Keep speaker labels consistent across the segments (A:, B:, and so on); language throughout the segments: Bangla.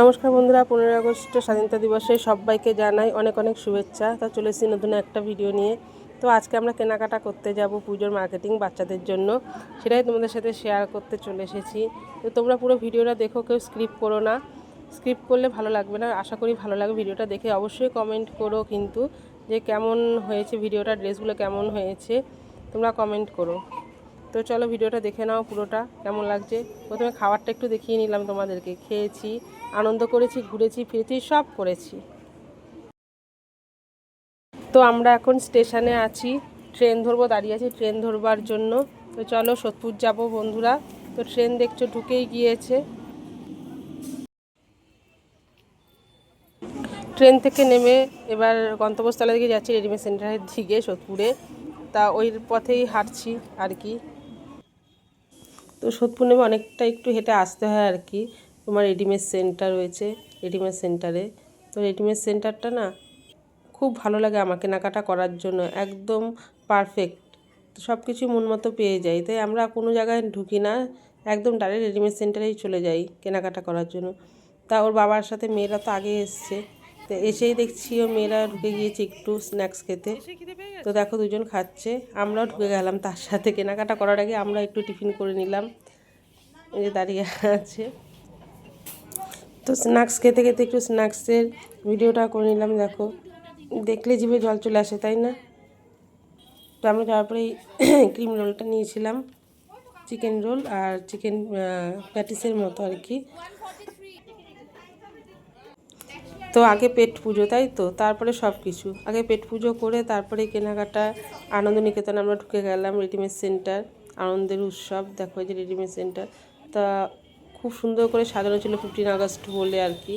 A: নমস্কার বন্ধুরা, পনেরোই আগস্ট স্বাধীনতা দিবসে সবাইকে জানাই অনেক অনেক শুভেচ্ছা। তা চলে এসেছি নতুন একটা ভিডিও নিয়ে। তো আজকে আমরা কেনাকাটা করতে যাব পুজোর মার্কেটিং বাচ্চাদের জন্য। সেটাই তোমাদের সাথে শেয়ার করতে চলে এসেছি। তো তোমরা পুরো ভিডিওটা দেখো, কেউ স্ক্রিপ্ট করো না। স্ক্রিপ্ট করলে ভালো লাগবে না। আশা করি ভালো লাগবে ভিডিওটা দেখে। অবশ্যই কমেন্ট করো কিন্তু যে কেমন হয়েছে ভিডিওটা ড্রেসগুলো কেমন হয়েছে, তোমরা কমেন্ট করো। তো চলো ভিডিওটা দেখে নাও পুরোটা, কেমন লাগছে। প্রথমে খাবারটা একটু দেখিয়ে নিলাম তোমাদেরকে। খেয়েছি। আনন্দ করেছি, ঘুরেছি, ফিরেছি, সব করেছি। তো আমরা এখন স্টেশনে আছি, ট্রেন ধরবো, দাঁড়িয়ে আছি, ট্রেন ধরবার জন্য। তো চলো সোদপুর যাব বন্ধুরা। তো ট্রেন দেখছ, ঢুকেই গিয়েছে। ট্রেন থেকে নেমে এবার গন্তব্যস্থলের দিকে যাচ্ছি রেডিমেড সেন্টারের দিকে, সোদপুরে। তা ওই পথেই হাঁটছি আর কি। তো সোদপুর নেমে অনেকটা একটু হেঁটে আসতে হয় আর কি। তোমার রেডিমেড সেন্টার রয়েছে রেডিমেড সেন্টারে তো রেডিমেড সেন্টারটা না খুব ভালো লাগে আমার কেনাকাটা করার জন্য, একদম পারফেক্ট সব কিছুই মন মতো পেয়ে যাই। তাই আমরা কোনো জায়গায় ঢুকি না, একদম ডাইরেক্ট রেডিমেড সেন্টারেই চলে যাই কেনাকাটা করার জন্য। তা ওর বাবার সাথে মেয়েরা তো আগে এসছে। তো এসেই দেখছি ও মেয়েরা ঢুকে গিয়েছে একটু স্ন্যাক্স খেতে। তো দেখো দুজন খাচ্ছে, আমরাও ঢুকে গেলাম তার সাথে। কেনাকাটা করার আগে আমরা একটু টিফিন করে নিলাম। এই যে দাঁড়িয়ে আছে। তো স্ন্যাক্স খেতে খেতে একটু স্ন্যাক্সের ভিডিওটা করে নিলাম, দেখো। দেখলে জিভে জল চলে আসে, তাই না? তো আমি যাওয়ার পরে ক্রিম রোলটা নিয়েছিলাম চিকেন রোল আর চিকেন প্যাটিসের মতো আর কি। তো আগে পেট পুজো, তাই তো? তারপরে সব কিছু আগে পেট পুজো করে তারপরে কেনাকাটা আনন্দ নিকেতন আমরা ঢুকে গেলাম রেডিমেড সেন্টার আনন্দের উৎসব, দেখো যে রেডিমেড সেন্টার তা খুব সুন্দর করে সাজানো ছিল ফিফটিন আগস্ট বলে আর কি।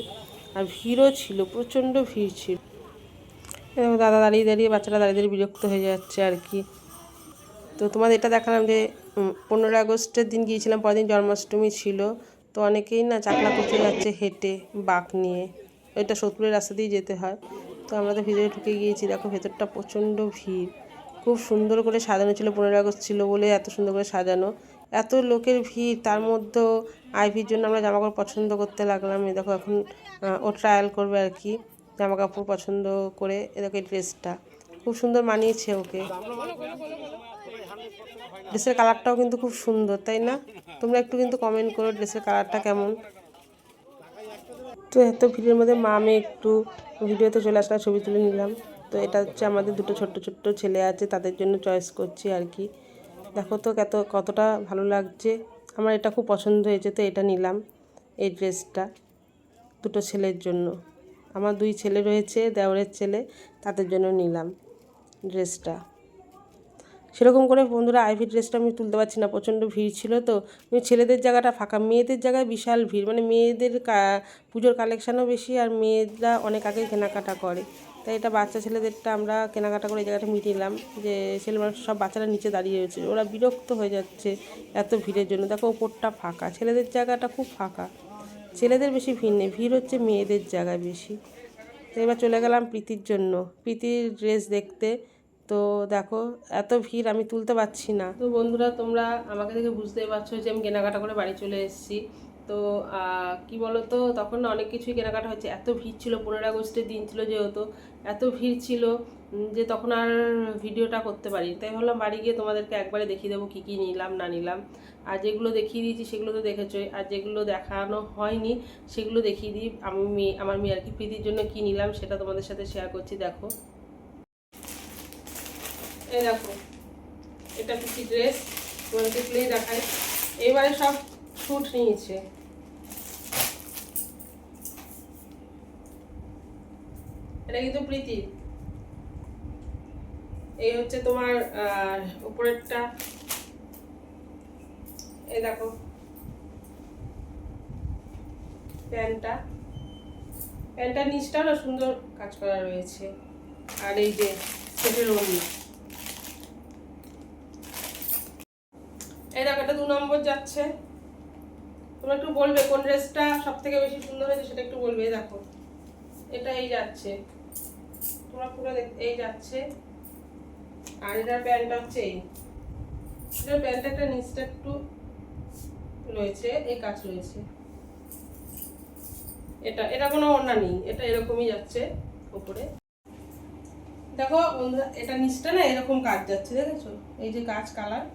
A: আর ভিড়ও ছিল, প্রচণ্ড ভিড় ছিল। দাদা দাঁড়িয়ে দাঁড়িয়ে, বাচ্চারা দাঁড়িয়ে দাঁড়িয়ে বিরক্ত হয়ে যাচ্ছে আর কি। তো তোমাদের এটা দেখালাম যে পনেরোই আগস্টের দিন গিয়েছিলাম, পরের দিন জন্মাষ্টমী ছিল। তো অনেকেই না চাকলা করতে যাচ্ছে হেঁটে বাঁক নিয়ে। ওইটা সোদপুরের রাস্তা দিয়ে যেতে হয়। তো আমরা তো ভিতরে ঢুকে গিয়েছি, দেখো ভেতরটা প্রচণ্ড ভিড়। খুব সুন্দর করে সাজানো ছিল, পনেরোই আগস্ট ছিল বলে এত সুন্দর করে সাজানো। এত লোকের ভিড়, তার মধ্যেও আইভির জন্য আমরা জামা কাপড় পছন্দ করতে লাগলাম। এ দেখো এখন ও ট্রায়াল করবে আর কি জামা কাপড় পছন্দ করে এ দেখো এই ড্রেসটা খুব সুন্দর মানিয়েছে ওকে। ড্রেসের কালারটাও কিন্তু খুব সুন্দর, তাই না? তোমরা একটু কিন্তু কমেন্ট করো ড্রেসের কালারটা কেমন। তো এত ভিড়ের মধ্যে মা, আমি একটু ভিডিওতে চলে আসলাম ছবি তুলে নিলাম। তো এটা হচ্ছে আমাদের দুটো ছোট্ট ছোট্ট ছেলে আছে, তাদের জন্য চয়েস করছি আর কি। দেখো তো কত, কতটা ভালো লাগছে। আমার এটা খুব পছন্দ হয়েছে, তো এটা নিলাম এই ড্রেসটা দুটো ছেলের জন্য। আমার দুই ছেলে রয়েছে, দেওরের ছেলে, তাদের জন্য নিলাম ড্রেসটা। সেরকম করে বন্ধুরা আইভি ড্রেসটা আমি তুলতে পারছি না, প্রচণ্ড ভিড় ছিল তো। ছেলেদের জায়গাটা ফাঁকা, মেয়েদের জায়গায় বিশাল ভিড়। মানে মেয়েদের পুজোর কালেকশানও বেশি আর মেয়েরা অনেক আগে কেনাকাটা করে। তাই এটা বাচ্চা ছেলেদেরটা আমরা কেনাকাটা করে এই জায়গাটা মিটিলাম যে ছেলে মানুষ সব বাচ্চারা নিচে দাঁড়িয়ে রয়েছে। ওরা বিরক্ত হয়ে যাচ্ছে এত ভিড়ের জন্য। দেখো, ওপরটা ফাঁকা। ছেলেদের জায়গাটা খুব ফাঁকা। ছেলেদের বেশি ভিড় নেই। ভিড় হচ্ছে মেয়েদের জায়গায় বেশি। তো এবার চলে গেলাম প্রীতির জন্য। প্রীতির ড্রেস দেখতে। তো দেখো, এত ভিড় আমি তুলতে পারছি না। তো বন্ধুরা, তোমরা আমাকে দেখে বুঝতেই পারছ যে আমি কেনাকাটা করে বাড়ি চলে এসেছি। তো কি বলো তো তখন না অনেক কিছুই কেনাকাটা হচ্ছে এত ভিড় ছিল, পনেরোই আগস্টের দিন ছিল যেহেতু, এত ভিড় ছিল যে তখন আর ভিডিওটা করতে পারি তাই ভাবলাম বাড়ি গিয়ে তোমাদেরকে একবারে দেখিয়ে দেবো কী কী নিলাম, না নিলাম। আর যেগুলো দেখিয়ে দিয়েছি, সেগুলো তো দেখেছোই আর যেগুলো দেখানো হয়নি, সেগুলো দেখিয়ে দিই। আমি আমার মেয়ে আর কি প্রীতির জন্য কী নিলাম, সেটা তোমাদের সাথে শেয়ার করছি, দেখো। এই দেখো, এটা পিসি ড্রেস তোমাদেরকে প্লেই দেখাই। এবারে সব শুট নিয়েছে। এটা কিন্তু প্রীতি। এই হচ্ছে তোমার উপরেরটা। এই দেখো। প্যান্টটা প্যান্টটার নিচটাও সুন্দর কাজ করা রয়েছে। আর এই যে সেটের ওড়না। এই দেখো, এটা দু নম্বর যাচ্ছে। তোমরা একটু বলবে, কোন ড্রেসটা সব থেকে বেশি সুন্দর হয়েছে সেটা একটু বলবে দেখো। এটা এই যাচ্ছে। তোমরা পুরো এই যাচ্ছে। আর এটার প্যান্টটা হচ্ছে এই। এটার প্যান্টটা একটা নিচটা একটু রয়েছে এই কাজ রয়েছে। এটা এটা কোনো ওড়না নেই, এটা এরকমই যাচ্ছে উপরে দেখো বন্ধুরা, এটা নিচটা না এরকম কাজ যাচ্ছে, দেখেছ? এই যে কাজ কালার।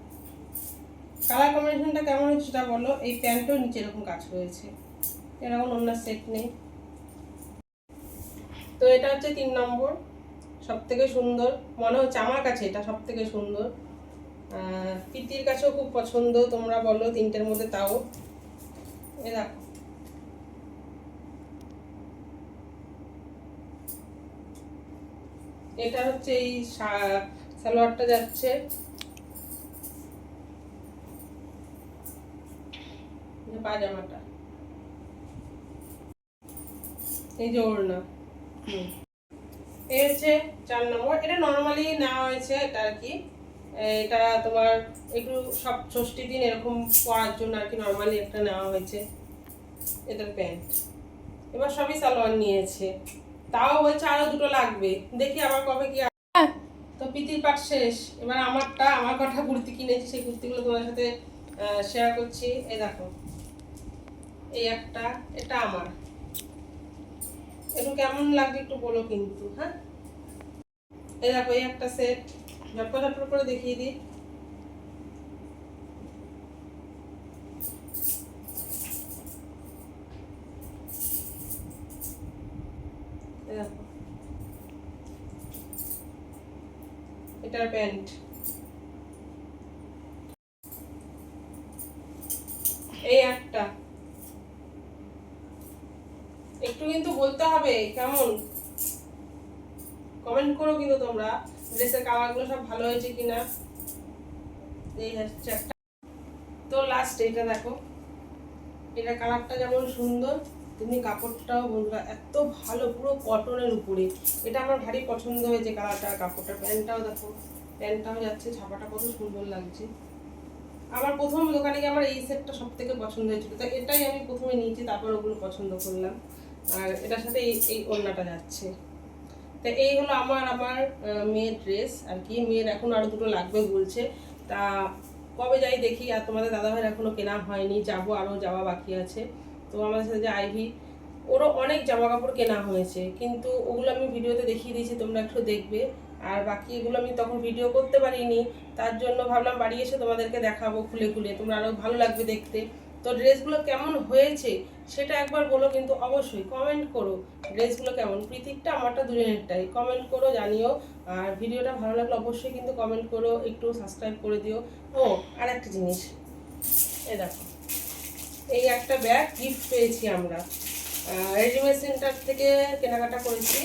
A: কালার কম্বিনেশনটা কেমন হচ্ছে সেটা বলো। এই প্যান্টও নিচে এরকম কাজ হয়েছে এরকম অন্য সেট নেই। তো এটা হচ্ছে তিন নম্বর। সব থেকে সুন্দর। মনে হচ্ছে আমার কাছে এটা সব থেকে সুন্দর প্রীতির কাছেও খুব পছন্দ। তোমরা বলো তিনটের মধ্যে তাও। এ দেখো। এটা হচ্ছে এই সালোয়ারটা যাচ্ছে। পাজামাটা এই যে ওড়না। এই হচ্ছে চার নম্বর। এটা নর্মালি নেওয়া হয়েছে এটা আর কি। এটা তোমার একটু সব ষষ্ঠী দিন এরকম পরার জন্য আর কি নর্মালি একটা নেওয়া হয়েছে। এটার প্যান্ট। এবার সবই সালোয়ার নিয়েছে। তাও বলছে আরও দুটো লাগবে। দেখি আবার কবে কি তো পিতির পাট শেষ। এবার আমারটা আমার কথা কুর্তি কিনেছি সেই কুর্তিগুলো তোমার সাথে শেয়ার করছি। এই দেখো। এই একটা, এটা আমার। একটু কেমন লাগছে একটু বলো কিন্তু হ্যাঁ? এই দেখো, এই একটা সেট ঝটপট ঝটপট করে দেখিয়ে দিই। এটার প্যান্ট এই একটা একটু কিন্তু বলতে হবে কেমন? কমেন্ট করো কিন্তু তোমরা ড্রেসের কালারগুলো সব ভালো হয়েছে কিনা। এই হচ্ছে একটা। তো লাস্ট এটা দেখো। এটা কালারটা যেমন সুন্দর, তেমনি কাপড়টাও বন্ধুরা এত ভালো, পুরো কটনের উপরে। এটা আমার ভারী পছন্দ হয়েছে কালারটা কাপড়টা। প্যান্টটাও দেখো, প্যান্টটাও যাচ্ছে, ছাপাটা কত সুন্দর লাগছে। আমার প্রথম দোকানে গিয়ে আমার এই সেটটা সব থেকে পছন্দ হয়েছিল। তো এটাই আমি প্রথমে নিয়েছি, তারপর ওগুলো পছন্দ করলাম। আর এটার সাথে এই ওড়নাটা যাচ্ছে। তা এই হলো আমার আমার মেয়ের ড্রেস আর কি। মেয়ের এখন আরও দুটো লাগবে বলছে। তা কবে যাই দেখি। আর তোমাদের দাদাভাইয়ের এখনও কেনা হয়নি। যাব আরও যাওয়া বাকি আছে। তো আমাদের সাথে যে আইভি, ওরও অনেক জামা কাপড় কেনা হয়েছে। কিন্তু ওগুলো আমি ভিডিওতে দেখিয়ে দিয়েছি, তোমরা একটু দেখবে। আর বাকি এগুলো আমি তখন ভিডিও করতে পারিনি। তার জন্য ভাবলাম বাড়ি এসে তোমাদেরকে দেখাবো খুলে খুলে। তোমরা আরও ভালো লাগবে দেখতে। তো ড্রেসগুলো কেমন হয়েছে সেটা একবার বলো কিন্তু অবশ্যই কমেন্ট করো। ড্রেসগুলো কেমন? প্রীতিকটা আমারটা দুজনেরটাই। কমেন্ট করো, জানিও। আর ভিডিওটা ভালো লাগলে অবশ্যই কিন্তু কমেন্ট করো, একটু সাবস্ক্রাইব করে দিও। ও আর একটা জিনিস। এই দেখো। এই একটা ব্যাগ গিফট পেয়েছি আমরা। রেডিমেড সেন্টার থেকে কেনাকাটা করেছি।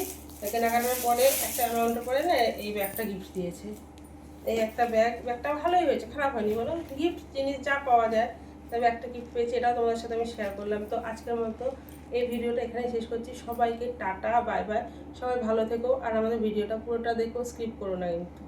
A: কেনাকাটার পরে একটা অ্যামাউন্টের পরে না, এই ব্যাগটা গিফট দিয়েছে। এই একটা ব্যাগ ব্যাগটা ভালোই হয়েছে, খারাপ হয়নি বলো। গিফট জিনিস যা পাওয়া যায়। তা একটা গিফট পেয়েছি, এটাও তোমাদের সাথে আমি শেয়ার করলাম। তো আজকের মতো এই ভিডিওটা এখানে শেষ করছি। সবাইকে টাটা বাই বাই সবাই ভালো থেকো, আর আমাদের ভিডিওটা পুরোটা দেখো স্কিপ করো না কিন্তু।